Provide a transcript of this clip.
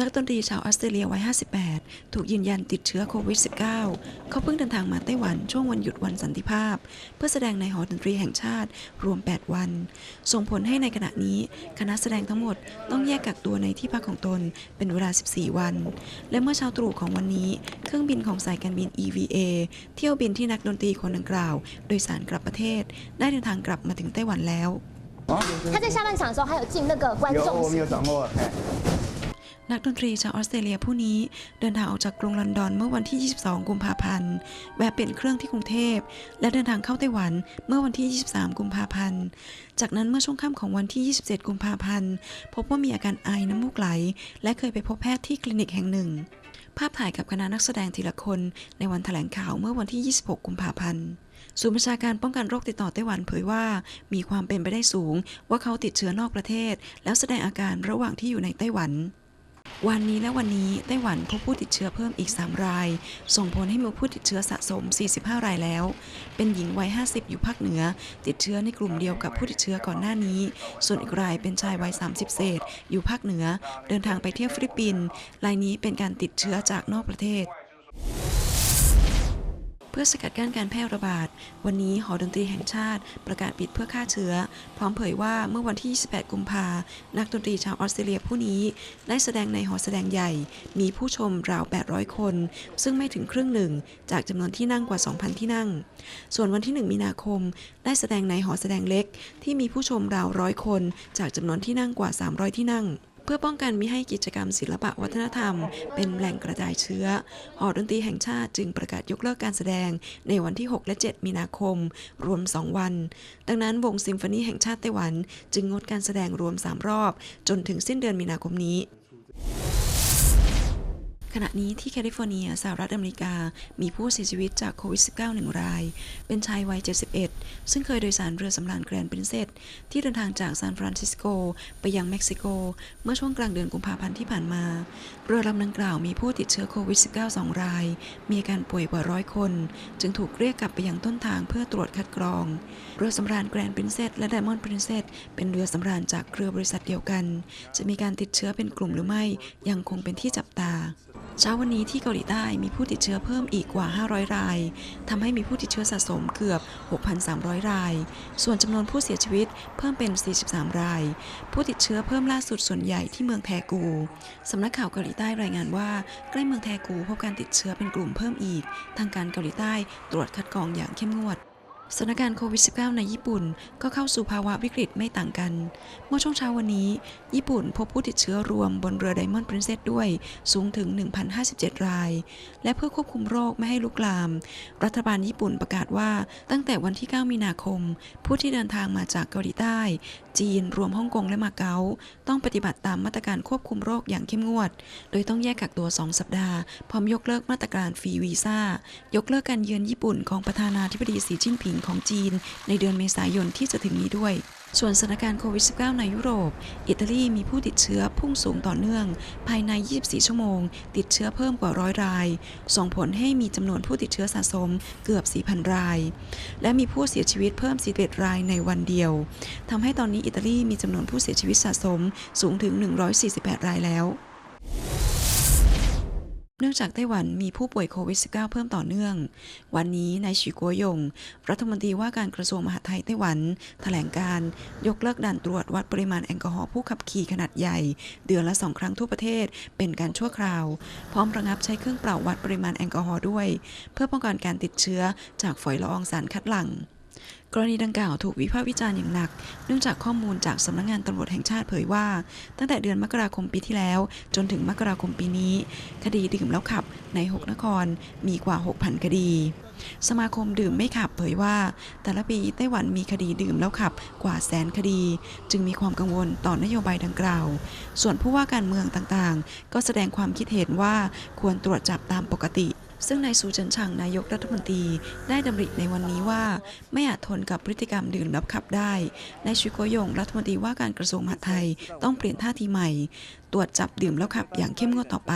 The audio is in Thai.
นักดนตรีชาวออสเตรเลียวัย 58 ถูกยืนยันติดเชื้อโควิด -19 เขาเพิ่งเดินทางมาไต้หวันช่วงวันหยุดวันสันติภาพ เพื่อแสดงในหอดนตรีแห่งชาติรวม 8 วัน ส่งผลให้ในขณะนี้คณะแสดงทั้งหมดต้องแยกกักตัวในที่พักของตนเป็นเวลา 14 วัน และเมื่อเช้าตรู่ของวันนี้ เครื่องบินของสายการบิน EVA เที่ยวบินที่นักดนตรีคนดังกล่าว โดยสารกลับประเทศ ได้เดินทางกลับมาถึงไต้หวันแล้ว 他在下半场的时候还有进那个观有，众席我们有掌握。 นักดนตรีชาวออสเตรเลียผู้นี้เดินทางออกจากกรุงลอนดอนเมื่อวันที่ 22 กุมภาพันธ์ แวะเปลี่ยนเครื่องที่กรุงเทพ และเดินทางเข้าไต้หวันเมื่อวันที่ 23 กุมภาพันธ์ จากนั้นเมื่อช่วงค่ำของวันที่ 27 กุมภาพันธ์ พบว่ามีอาการไอน้ำมูกไหล และเคยไปพบแพทย์ที่คลินิกแห่งหนึ่ง ภาพถ่ายกับคณะนักแสดงทีละคนในวันแถลงข่าวเมื่อวันที่ 26 กุมภาพันธ์ศูนย์บัญชาการป้องกันโรคติดต่อไต้หวันเผยว่า มีความเป็นไปได้สูงว่าเขาติดเชื้อนอกประเทศ แล้วแสดงอาการระหว่างที่อยู่ในไต้หวัน วันนี้และวันนี้ไต้หวันพบผู้ติดเชื้อเพิ่มอีก 3 ราย ส่งผลให้มีผู้ติดเชื้อสะสม 45 รายแล้ว เป็นหญิงวัย 50 อยู่ภาคเหนือ ติดเชื้อในกลุ่มเดียวกับผู้ติดเชื้อก่อนหน้านี้ ส่วนอีกรายเป็นชายวัย 30 เศษ อยู่ภาคเหนือ เดินทางไปเที่ยวฟิลิปปินส์รายนี้เป็นการติดเชื้อจากนอกประเทศ พื่อสกัดกั้นการแพร่ระบาด วันนี้หอดนตรีแห่งชาติ ประกาศปิดเพื่อฆ่าเชื้อ พร้อมเผยว่าเมื่อวันที่ 28 กุมภานักดนตรีชาวออสเตรเลียผู้นี้ ได้แสดงในหอแสดงใหญ่ มีผู้ชมราว 800 คน ซึ่งไม่ถึงครึ่งหนึ่ง จากจำนวนที่นั่งกว่า 2,000 ที่นั่ง ส่วนวันที่ 1 มีนาคม ได้แสดงในหอแสดงเล็ก ที่มีผู้ชมราวร้อยคน จากจำนวนที่นั่งกว่า 300 ที่นั่ง เพื่อป้องกันมิให้กิจกรรมศิลปะวัฒนธรรม เป็นแหล่งกระจายเชื้อ หอดนตรีแห่งชาติจึงประกาศยกเลิกการแสดงในวันที่ 6 และ 7 มีนาคม รวม 2 วัน ดังนั้นวงซิมโฟนีแห่งชาติไต้หวัน จึงงดการแสดงรวม 3 รอบ จนถึงสิ้นเดือนมีนาคมนี้ ขณะนี้ที่แคลิฟอร์เนียสหรัฐอเมริกา มีผู้เสียชีวิตจากโควิด -19 หนึ่งราย เป็นชายวัย 71 ซึ่งเคยโดยสารเรือสำราญแกรนด์ปรินเซสที่เดินทางจากซานฟรานซิสโก ไปยังเม็กซิโก เมื่อช่วงกลางเดือนกุมภาพันธ์ที่ผ่านมา เรือลำดังกล่าวมีผู้ติดเชื้อโควิด -19 สองราย มีอาการป่วยกว่าร้อยคน จึงถูกเรียกกลับไปยังต้นทางเพื่อตรวจคัดกรอง เรือสำราญแกรนด์ปรินเซสและไดมอนด์ปรินเซสเป็นเรือสำราญจากเครือบริษัทเดียวกัน จะมีการติดเชื้อเป็นกลุ่มหรือไม่ยังคงเป็นที่จับตา เช้าวันนี้ที่เกาหลีใต้มีผู้ติดเชื้อเพิ่มอีกกว่า 500 รายทำให้มีผู้ติดเชื้อสะสมเกือบ 6,300 ราย ส่วนจำนวนผู้เสียชีวิตเพิ่มเป็น 43 ราย ผู้ติดเชื้อเพิ่มล่าสุดส่วนใหญ่ที่เมืองแทกูสำนักข่าวเกาหลีใต้รายงานว่าใกล้เมืองแทกูพบการติดเชื้อเป็นกลุ่มเพิ่มอีก ทางการเกาหลีใต้ตรวจคัดกรองอย่างเข้มงวด สถานการณ์โควิด -19 ในญี่ปุ่นก็เข้าสู่ภาวะวิกฤตไม่ต่างกัน เมื่อช่วงเช้าวันนี้ ญี่ปุ่นพบผู้ติดเชื้อรวมบนเรือไดมอนด์ปรินเซสด้วยสูงถึง 1,057 ราย และเพื่อควบคุมโรคไม่ให้ลุกลาม รัฐบาลญี่ปุ่นประกาศว่าตั้งแต่วันที่ 9 มีนาคม ผู้ที่เดินทางมาจากเกาหลีใต้ จีน รวมฮ่องกงและมาเก๊า ต้องปฏิบัติตามมาตรการควบคุมโรคอย่างเข้มงวด โดยต้องแยกกักตัว 2 สัปดาห์ พร้อมยกเลิกมาตรการฟรีวีซ่ายกเลิกการเยือนญี่ปุ่นของประธานาธิบดีสีจิ้นผิงของจีนในเดือนเมษายนที่จะถึงนี้ด้วย ส่วนสถานการณ์โควิด -19 ในยุโรป อิตาลีมีผู้ติดเชื้อพุ่งสูงต่อเนื่อง ภายใน 24 ชั่วโมง ติดเชื้อเพิ่มกว่าร้อยราย ส่งผลให้มีจำนวนผู้ติดเชื้อสะสมเกือบ 4,000 ราย และมีผู้เสียชีวิตเพิ่ม 11 รายในวันเดียวทำให้ตอนนี้อิตาลีมีจำนวนผู้เสียชีวิตสะสมสูงถึง 148 รายแล้ว เนื่องจากไต้หวันมีผู้ป่วยโควิด -19 เพิ่มต่อเนื่อง วันนี้นายฉีกัวยง รัฐมนตรีว่าการกระทรวงมหาดไทยไต้หวัน แถลงการยกเลิกด่านตรวจวัดปริมาณแอลกอฮอล์ผู้ขับขี่ขนาดใหญ่ เดือนละสองครั้งทั่วประเทศ เป็นการชั่วคราว พร้อมระงับใช้เครื่องเป่าวัดปริมาณแอลกอฮอล์ด้วย เพื่อป้องกันการติดเชื้อจากฝอยละอองสารคัดหลั่ง กรณีดังกล่าวถูกวิพากษ์วิจารณ์อย่างหนัก เนื่องจากข้อมูลจากสำนักงานตำรวจแห่งชาติเผยว่า ตั้งแต่เดือนมกราคมปีที่แล้ว จนถึงมกราคมปีนี้ คดีดื่มแล้วขับใน 6 นครมีกว่า 6,000 คดี สมาคมดื่มไม่ขับเผยว่า แต่ละปีไต้หวันมีคดีดื่มแล้วขับกว่าแสนคดี จึงมีความกังวลต่อนโยบายดังกล่าว ส่วนผู้ว่าการเมืองต่างๆ ก็แสดงความคิดเห็นว่าควรตรวจจับตามปกติ ซึ่งนายซูเจินชังนายกรัฐมนตรีได้ดำริในวันนี้ว่า ไม่อาจทนกับพฤติกรรมดื่มแล้วขับได้นายชิโกยงรัฐมนตรีว่าการกระทรวงมหาดไทยต้องเปลี่ยนท่าทีใหม่ ตรวจจับดื่มแล้วขับอย่างเข้มงวดต่อไป